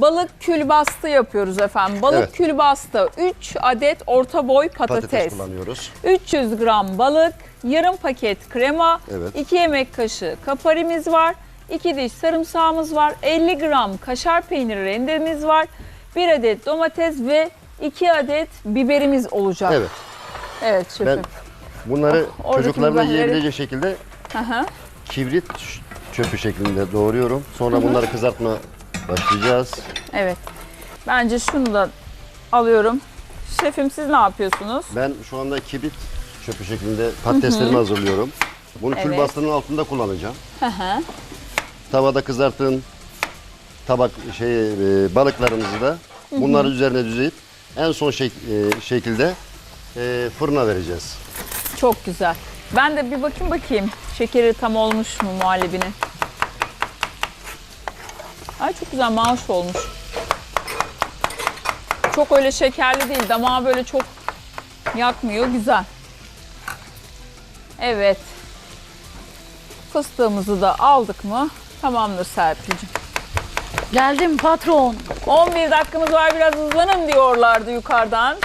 Balık külbastı yapıyoruz efendim. Balık Evet. külbastı 3 adet orta boy Patates, patates. kullanıyoruz. 300 gram balık, yarım paket krema, Evet. 2 yemek kaşığı kaparimiz var, 2 diş sarımsağımız var, 50 gram kaşar peyniri rendemiz var, 1 adet domates ve 2 adet biberimiz olacak. Evet. Evet şefim. Ben bunları Oh, biberleri- yiyebileceği şekilde Hı hı. kibrit çöpü şeklinde doğruyorum. Sonra bunları kızartma başlayacağız. Evet. Bence şunu da alıyorum. Şefim siz ne yapıyorsunuz? Ben şu anda kibrit çöpü şeklinde patateslerimi hazırlıyorum. Bunu Evet. külbastının altında kullanacağım. Hı hı. Tavada kızarttığım tabak şey e, balıklarımızı da bunları üzerine düzeyip en son şek- e, şekilde e, fırına vereceğiz. Çok güzel. Ben de bir bakayım bakayım. Şekeri tam olmuş mu muhallebinin? Ay çok güzel maaş olmuş. Çok öyle şekerli değil. Damağı böyle çok yakmıyor. Güzel. Evet. Fıstığımızı da aldık mı? Tamamdır Serpil'cim. Geldim patron. 11 dakikamız var biraz hızlanın diyorlardı yukarıdan.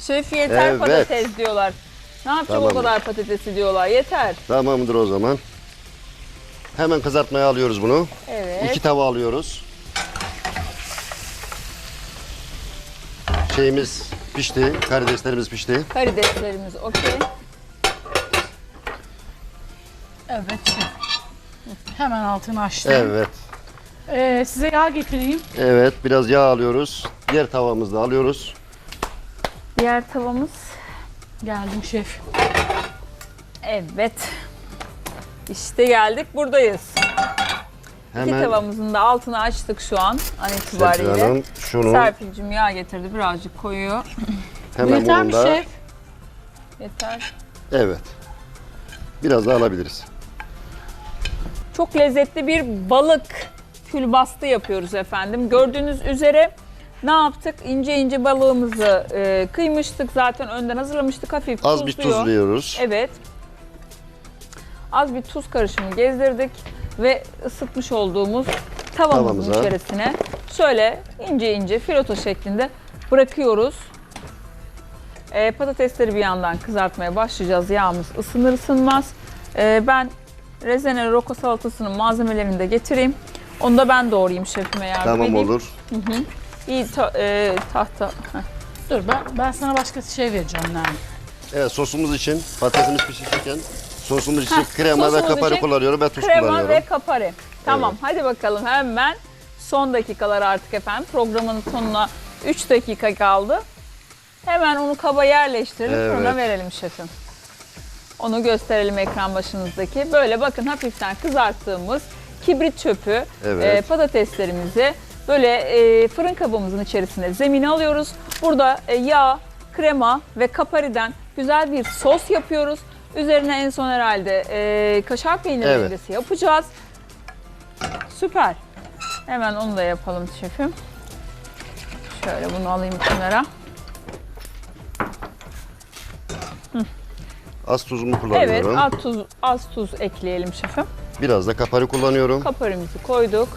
Şef yeter Evet. patates diyorlar. Ne yapacağım o Tamam. kadar patatesi diyorlar yeter. Tamamdır o zaman. Hemen kızartmaya alıyoruz bunu. Evet. İki tava alıyoruz. Şeyimiz pişti, karideslerimiz pişti. Karideslerimiz okey. Evet şef. Hemen altını açtım. Evet, Ee, size yağ getireyim. evet biraz yağ alıyoruz. Diğer tavamızı da alıyoruz. Diğer tavamız. Geldim şef. Evet. İşte geldik buradayız. İki Hemen tavamızın da altını açtık şu an an Serpil itibariyle. Hanım şunu Serpil'cim yağ getirdi birazcık koyuyor. hemen Yeter mi şef? Yeter. evet. Biraz daha alabiliriz. Çok lezzetli bir balık külbastı yapıyoruz efendim. Gördüğünüz üzere ne yaptık? İnce ince balığımızı e, kıymıştık. Zaten önden hazırlamıştık. Hafif Az bir tuzluyor. tuzluyoruz. Evet. Az bir tuz karışımı gezdirdik ve ısıtmış olduğumuz tavamızın Tavamıza. içerisine şöyle ince ince filoto şeklinde bırakıyoruz. Ee, patatesleri bir yandan kızartmaya başlayacağız. Yağımız ısınır ısınmaz. Ee, ben rezene roko salatasının malzemelerini de getireyim. Onu da ben doğrayayım şefime yardım Tamam edeyim. olur. İyi ta- e, tahta. Heh. Dur ben, ben sana başka şey vereceğim Nermin. Evet sosumuz için patatesimiz pişirirken sosumuz için Heh, krema ve sosumuz kapari için kullanıyorum ve tuz Krema kullanıyorum. ve kapari. Tamam hadi bakalım hemen son dakikalar artık efendim. Programın sonuna 3 dakika kaldı. Hemen onu kaba yerleştirelim Evet. fırına verelim şefim. Onu gösterelim ekran başınızdaki. Böyle bakın hafiften kızarttığımız kibrit çöpü Evet. e, patateslerimizi böyle e, fırın kabımızın içerisine zemine alıyoruz. Burada e, yağ, krema ve kapariden güzel bir sos yapıyoruz. Üzerine en son herhalde e, kaşar peyniri Evet. rendesi yapacağız. Süper. Hemen onu da yapalım şefim. Şöyle bunu alayım kenara. Az tuzumu Evet, kullanıyorum. az tuz, az tuz ekleyelim şefim. Biraz da kapari kullanıyorum. Kaparimizi koyduk.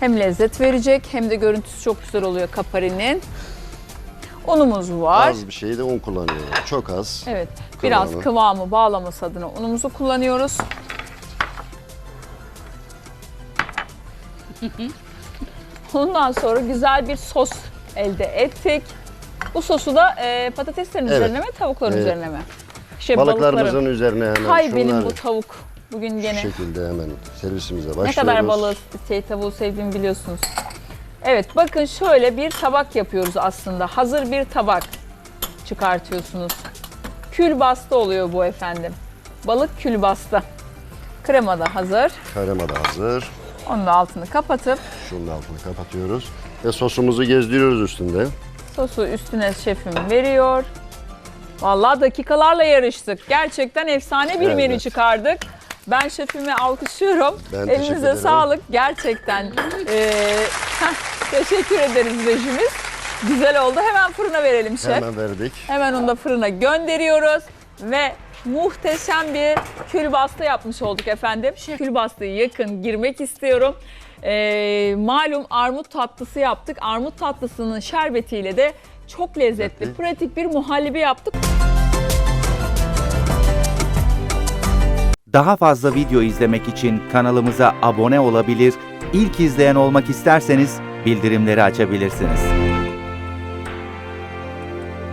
Hem lezzet verecek hem de görüntüsü çok güzel oluyor kaparinin. Unumuz var. Az bir şey de un kullanıyorum. Çok az. Evet, biraz Kıvamı. kıvamı bağlaması adına unumuzu kullanıyoruz. Ondan sonra güzel bir sos elde ettik. Bu sosu da e, patateslerin Evet. üzerine mi, tavukların Evet. üzerine mi? Şey, Balıklarımızın balıkların. üzerine hemen Hay benim şunları bu tavuk. Bugün şu gene şekilde hemen servisimize ne başlıyoruz. kadar balığı, şey, tavuğu sevdiğimi biliyorsunuz. Evet, bakın şöyle bir tabak yapıyoruz aslında. Hazır bir tabak çıkartıyorsunuz. Külbastı oluyor bu efendim. Balık külbastı. Krema da hazır. Krema da hazır. Onun da altını kapatıp Şunun altını kapatıyoruz. Ve sosumuzu gezdiriyoruz üstünde. sosu üstüne şefim veriyor. Vallahi dakikalarla yarıştık. Gerçekten efsane bir Evet. menü çıkardık. Ben şefimi alkışlıyorum. Ben teşekkür Elinize sağlık. Gerçekten eee, heh, teşekkür ederiz rejimiz. Güzel oldu. Hemen fırına verelim şef. Hemen verdik. Hemen onu da fırına gönderiyoruz ve muhteşem bir külbastı yapmış olduk efendim. Külbastıya yakın girmek istiyorum. Ee, malum armut tatlısı yaptık. Armut tatlısının şerbetiyle de çok lezzetli, Lezzetli. pratik bir muhallebi yaptık. Daha fazla video izlemek için kanalımıza abone olabilir, ilk izleyen olmak isterseniz bildirimleri açabilirsiniz.